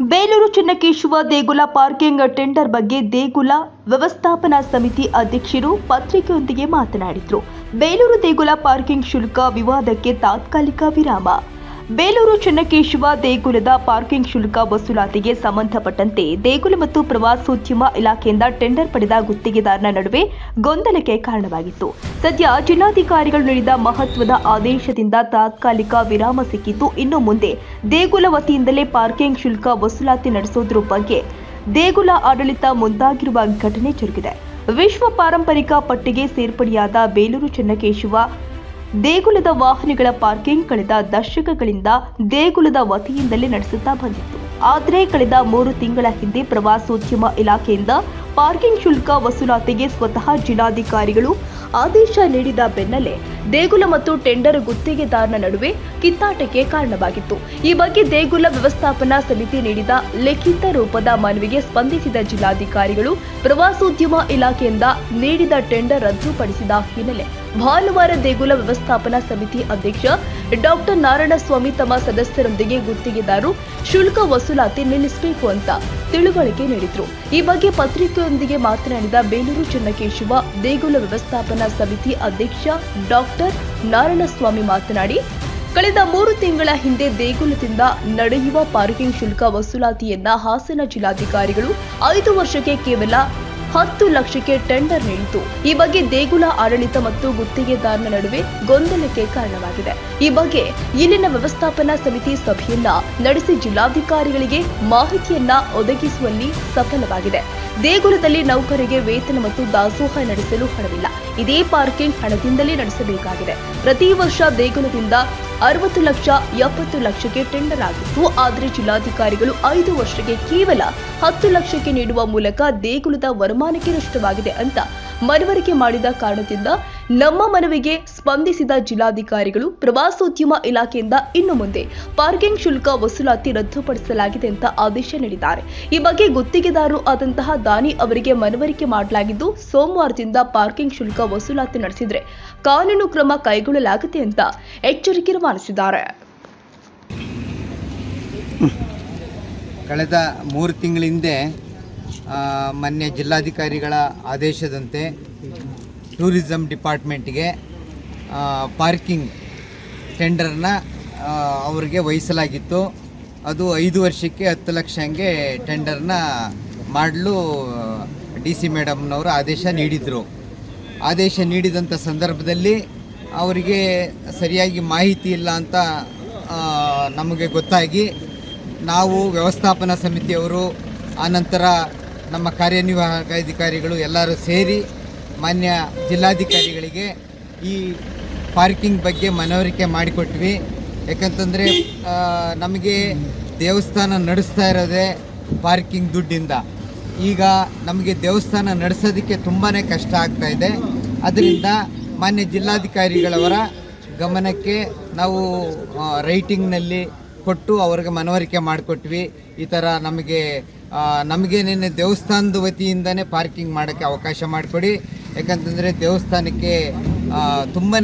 ಬೇಲೂರು ಚೆನ್ನಕೇಶವ ದೇಗುಲ parking tender ಬಗ್ಗೆ ದೇಗುಲ ವ್ಯವಸ್ಥಾಪನಾ ಸಮಿತಿ ಅಧ್ಯಕ್ಷರು ಪತ್ರಿಕೆಯೊಂದಿಗೆ ಮಾತನಾಡಿದರು. ಬೇಲೂರು ದೇಗುಲ ಪಾರ್ಕಿಂಗ್ ಶುಲ್ಕ ವಿವಾದಕ್ಕೆ ತಾತ್ಕಾಲಿಕ ವಿರಾಮ. ಬೇಲೂರು ಚೆನ್ನಕೇಶವ ದೇಗುಲದ ಪಾರ್ಕಿಂಗ್ ಶುಲ್ಕ ವಸೂಲಾತಿಗೆ ಸಂಬಂಧಪಟ್ಟಂತೆ ದೇಗುಲ ಮತ್ತು ಪ್ರವಾಸೋದ್ಯಮ ಇಲಾಖೆಯಿಂದ ಟೆಂಡರ್ ಪಡೆದ ಗುತ್ತಿಗೆದಾರನ ನಡುವೆ ಗೊಂದಲಕ್ಕೆ ಕಾರಣವಾಗಿತ್ತು. ಸದ್ಯ ಜಿಲ್ಲಾಧಿಕಾರಿಗಳು ನೀಡಿದ ಮಹತ್ವದ ಆದೇಶದಿಂದ ತಾತ್ಕಾಲಿಕ ವಿರಾಮ ಸಿಕ್ಕಿದ್ದು ಇನ್ನು ಮುಂದೆ ದೇಗುಲ ವತಿಯಿಂದಲೇ ಪಾರ್ಕಿಂಗ್ ಶುಲ್ಕ ವಸೂಲಾತಿ ನಡೆಸೋದ್ರ ಬಗ್ಗೆ ದೇಗುಲ ಆಡಳಿತ ಮುಂದಾಗಿರುವ ಘಟನೆ ಜರುಗಿದೆ. ವಿಶ್ವ ಪಾರಂಪರಿಕ ಪಟ್ಟಿಗೆ ಸೇರ್ಪಡೆಯಾದ ಬೇಲೂರು ಚೆನ್ನಕೇಶವ ದೇಗುಲದ ವಾಹನಗಳ ಪಾರ್ಕಿಂಗ್ ಕಳೆದ ದಶಕಗಳಿಂದ ದೇಗುಲದ ವತಿಯಿಂದಲೇ ನಡೆಸುತ್ತಾ ಬಂದಿತ್ತು. ಆದರೆ ಕಳೆದ ಮೂರು ತಿಂಗಳ ಹಿಂದೆ ಪ್ರವಾಸೋದ್ಯಮ ಇಲಾಖೆಯಿಂದ ಪಾರ್ಕಿಂಗ್ ಶುಲ್ಕ ವಸೂಲಾತಿಗೆ ಸ್ವತಃ ಜಿಲ್ಲಾಧಿಕಾರಿಗಳು ಆದೇಶ ನೀಡಿದ ಬೆನ್ನಲ್ಲೇ ದೇಗುಲ ಮತ್ತು ಟೆಂಡರ್ ಗುತ್ತಿಗೆದಾರನ ನಡುವೆ ಕಿತ್ತಾಟಕ್ಕೆ ಕಾರಣವಾಗಿತ್ತು. ಈ ಬಗ್ಗೆ ದೇಗುಲ ವ್ಯವಸ್ಥಾಪನಾ ಸಮಿತಿ ನೀಡಿದ ಲಿಖಿತ ರೂಪದ ಮನವಿಗೆ ಸ್ಪಂದಿಸಿದ ಜಿಲ್ಲಾಧಿಕಾರಿಗಳು ಪ್ರವಾಸೋದ್ಯಮ ಇಲಾಖೆಯಿಂದ ನೀಡಿದ ಟೆಂಡರ್ ರದ್ದುಪಡಿಸಿದ ಹಿನ್ನೆಲೆ ಭಾನುವಾರ ದೇಗುಲ ವ್ಯವಸ್ಥಾಪನಾ ಸಮಿತಿ ಅಧ್ಯಕ್ಷ ಡಾಕ್ಟರ್ ನಾರಾಯಣಸ್ವಾಮಿ ತಮ್ಮ ಸದಸ್ಯರೊಂದಿಗೆ ಗುತ್ತಿಗೆದಾರರು ಶುಲ್ಕ ವಸೂಲಾತಿ ನಿಲ್ಲಿಸಬೇಕು ಅಂತ ತಿಳುವಳಿಕೆ ನೀಡಿದ್ರು. ಈ ಬಗ್ಗೆ ಪತ್ರಿಕೆಯೊಂದಿಗೆ ಮಾತನಾಡಿದ ಬೇಲೂರು ಚನ್ನಕೇಶವ ದೇಗುಲ ವ್ಯವಸ್ಥಾಪನಾ ಸಮಿತಿ ಅಧ್ಯಕ್ಷ ಡಾಕ್ಟರ್ ನಾರಾಯಣಸ್ವಾಮಿ ಮಾತನಾಡಿ, ಕಳೆದ ಮೂರು ತಿಂಗಳ ಹಿಂದೆ ದೇಗುಲದಿಂದ ನಡೆಯುವ ಪಾರ್ಕಿಂಗ್ ಶುಲ್ಕ ವಸೂಲಾತಿಯನ್ನ ಹಾಸನ ಜಿಲ್ಲಾಧಿಕಾರಿಗಳು ಐದು ವರ್ಷಕ್ಕೆ ಕೇವಲ ಹತ್ತು ಲಕ್ಷಕ್ಕೆ ಟೆಂಡರ್ ನೀಡಿತು. ಈ ಬಗ್ಗೆ ದೇಗುಲ ಆಡಳಿತ ಮತ್ತು ಗುತ್ತಿಗೆದಾರನ ನಡುವೆ ಗೊಂದಲಕ್ಕೆ ಕಾರಣವಾಗಿದೆ. ಈ ಬಗ್ಗೆ ಇಲ್ಲಿನ ವ್ಯವಸ್ಥಾಪನಾ ಸಮಿತಿ ಸಭೆಯನ್ನ ನಡೆಸಿ ಜಿಲ್ಲಾಧಿಕಾರಿಗಳಿಗೆ ಮಾಹಿತಿಯನ್ನ ಒದಗಿಸುವಲ್ಲಿ ಸಫಲವಾಗಿದೆ. ದೇಗುಲದಲ್ಲಿ ನೌಕರಿಗೆ ವೇತನ ಮತ್ತು ದಾಸೋಹ ನಡೆಸಲು ಹಣವಿಲ್ಲ. ಇದೇ ಪಾರ್ಕಿಂಗ್ ಹಣದಿಂದಲೇ ನಡೆಸಬೇಕಾಗಿದೆ. ಪ್ರತಿ ವರ್ಷ ದೇಗುಲದಿಂದ ಅರವತ್ತು ಲಕ್ಷ, ಎಪ್ಪತ್ತು ಲಕ್ಷಕ್ಕೆ ಟೆಂಡರ್ ಆಗಿತ್ತು. ಆದರೆ ಜಿಲ್ಲಾಧಿಕಾರಿಗಳು ಐದು ವರ್ಷಕ್ಕೆ ಕೇವಲ ಹತ್ತು ಲಕ್ಷಕ್ಕೆ ನೀಡುವ ಮೂಲಕ ದೇಗುಲದ ವರಮಾನಕ್ಕೆ ನಷ್ಟವಾಗಿದೆ ಅಂತ ಮನವರಿಕೆ ಮಾಡಿದ ಕಾರಣದಿಂದ ನಮ್ಮ ಮನವಿಗೆ ಸ್ಪಂದಿಸಿದ ಜಿಲ್ಲಾಧಿಕಾರಿಗಳು ಪ್ರವಾಸೋದ್ಯಮ ಇಲಾಖೆಯಿಂದ ಇನ್ನು ಮುಂದೆ ಪಾರ್ಕಿಂಗ್ ಶುಲ್ಕ ವಸೂಲಾತಿ ರದ್ದುಪಡಿಸಲಾಗಿದೆ ಅಂತ ಆದೇಶ ನೀಡಿದ್ದಾರೆ. ಈ ಬಗ್ಗೆ ಗುತ್ತಿಗೆದಾರರು ಆದಂತಹ ದಾನಿ ಅವರಿಗೆ ಮನವರಿಕೆ ಮಾಡಲಾಗಿದ್ದು, ಸೋಮವಾರದಿಂದ ಪಾರ್ಕಿಂಗ್ ಶುಲ್ಕ ವಸೂಲಾತಿ ನಡೆಸಿದ್ರೆ ಕಾನೂನು ಕ್ರಮ ಕೈಗೊಳ್ಳಲಾಗುತ್ತೆ ಅಂತ ಎಚ್ಚರಿಕೆ ರವಾನಿಸಿದ್ದಾರೆ ಕಳೆದ ಮೂರು ತಿಂಗಳ ಹಿಂದೆ ಮೊನ್ನೆ ಜಿಲ್ಲಾಧಿಕಾರಿಗಳ ಆದೇಶದಂತೆ ಟೂರಿಸಂ ಡಿಪಾರ್ಟ್ಮೆಂಟ್ಗೆ ಪಾರ್ಕಿಂಗ್ ಟೆಂಡರ್ನ ಅವರಿಗೆ ವಹಿಸಲಾಗಿತ್ತು. ಅದು ಐದು ವರ್ಷಕ್ಕೆ ಹತ್ತು ಲಕ್ಷ ಹಂಗೆ ಟೆಂಡರ್ನ ಮಾಡಲು ಡಿ ಸಿ ಮೇಡಮ್ನವರು ಆದೇಶ ನೀಡಿದರು. ಆದೇಶ ನೀಡಿದಂಥ ಸಂದರ್ಭದಲ್ಲಿ ಅವರಿಗೆ ಸರಿಯಾಗಿ ಮಾಹಿತಿ ಇಲ್ಲ ಅಂತ ನಮಗೆ ಗೊತ್ತಾಗಿ ನಾವು ವ್ಯವಸ್ಥಾಪನಾ ಸಮಿತಿಯವರು ಆನಂತರ ನಮ್ಮ ಕಾರ್ಯನಿರ್ವಾಹಕ ಅಧಿಕಾರಿಗಳು ಎಲ್ಲರೂ ಸೇರಿ ಮಾನ್ಯ ಜಿಲ್ಲಾಧಿಕಾರಿಗಳಿಗೆ ಈ ಪಾರ್ಕಿಂಗ್ ಬಗ್ಗೆ ಮನವರಿಕೆ ಮಾಡಿಕೊಟ್ವಿ. ಯಾಕಂತಂದರೆ ನಮಗೆ ದೇವಸ್ಥಾನ ನಡೆಸ್ತಾ ಇರೋದೇ ಪಾರ್ಕಿಂಗ್ ದುಡ್ಡಿಂದ. ಈಗ ನಮಗೆ ದೇವಸ್ಥಾನ ನಡೆಸೋದಕ್ಕೆ ತುಂಬಾ ಕಷ್ಟ ಆಗ್ತಾ ಇದೆ. ಅದರಿಂದ ಮಾನ್ಯ ಜಿಲ್ಲಾಧಿಕಾರಿಗಳವರ ಗಮನಕ್ಕೆ ನಾವು ರೈಟಿಂಗ್ನಲ್ಲಿ ಕೊಟ್ಟು ಅವ್ರಿಗೆ ಮನವರಿಕೆ ಮಾಡಿಕೊಟ್ವಿ. ಈ ಥರ ನಮಗೆ ನಮಗೆ ನಿನ್ನೆ ದೇವಸ್ಥಾನದ ವತಿಯಿಂದನೇ ಪಾರ್ಕಿಂಗ್ ಮಾಡೋಕ್ಕೆ ಅವಕಾಶ ಮಾಡಿಕೊಡಿ. ಯಾಕಂತಂದರೆ ದೇವಸ್ಥಾನಕ್ಕೆ ತುಂಬಾ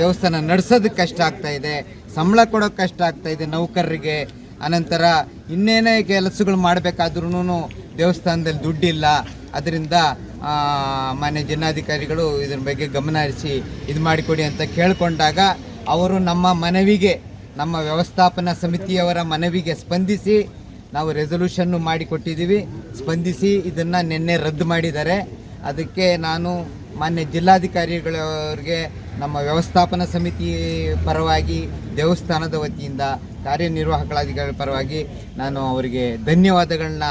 ದೇವಸ್ಥಾನ ನಡೆಸೋದಕ್ಕೆ ಕಷ್ಟ ಆಗ್ತಾ ಇದೆ, ಸಂಬಳ ಕೊಡೋಕ್ಕೆ ಕಷ್ಟ ಆಗ್ತಾ ಇದೆ ನೌಕರರಿಗೆ. ಅನಂತರ ಇನ್ನೇನೇ ಕೆಲಸಗಳು ಮಾಡಬೇಕಾದ್ರೂ ದೇವಸ್ಥಾನದಲ್ಲಿ ದುಡ್ಡಿಲ್ಲ. ಅದರಿಂದ ಮನೆ ಮಾನ್ಯ ಜಿಲ್ಲಾಧಿಕಾರಿಗಳು ಇದ್ರ ಬಗ್ಗೆ ಗಮನ ಹರಿಸಿ ಇದು ಮಾಡಿಕೊಡಿ ಅಂತ ಕೇಳಿಕೊಂಡಾಗ ಅವರು ನಮ್ಮ ಮನವಿಗೆ, ನಮ್ಮ ವ್ಯವಸ್ಥಾಪನಾ ಸಮಿತಿಯವರ ಮನವಿಗೆ ಸ್ಪಂದಿಸಿ ನಾವು ರೆಸೊಲ್ಯೂಷನ್ನು ಮಾಡಿಕೊಟ್ಟಿದ್ದೀವಿ. ಸ್ಪಂದಿಸಿ ಇದನ್ನು ನಿನ್ನೆ ರದ್ದು ಮಾಡಿದ್ದಾರೆ. ಅದಕ್ಕೆ ನಾನು ಮಾನ್ಯ ಜಿಲ್ಲಾಧಿಕಾರಿಗಳವ್ರಿಗೆ ನಮ್ಮ ವ್ಯವಸ್ಥಾಪನಾ ಸಮಿತಿ ಪರವಾಗಿ ದೇವಸ್ಥಾನದ ವತಿಯಿಂದ ಕಾರ್ಯನಿರ್ವಾಹಕರಾಧಿಕಾರಿಗಳ ಪರವಾಗಿ ನಾನು ಅವರಿಗೆ ಧನ್ಯವಾದಗಳನ್ನ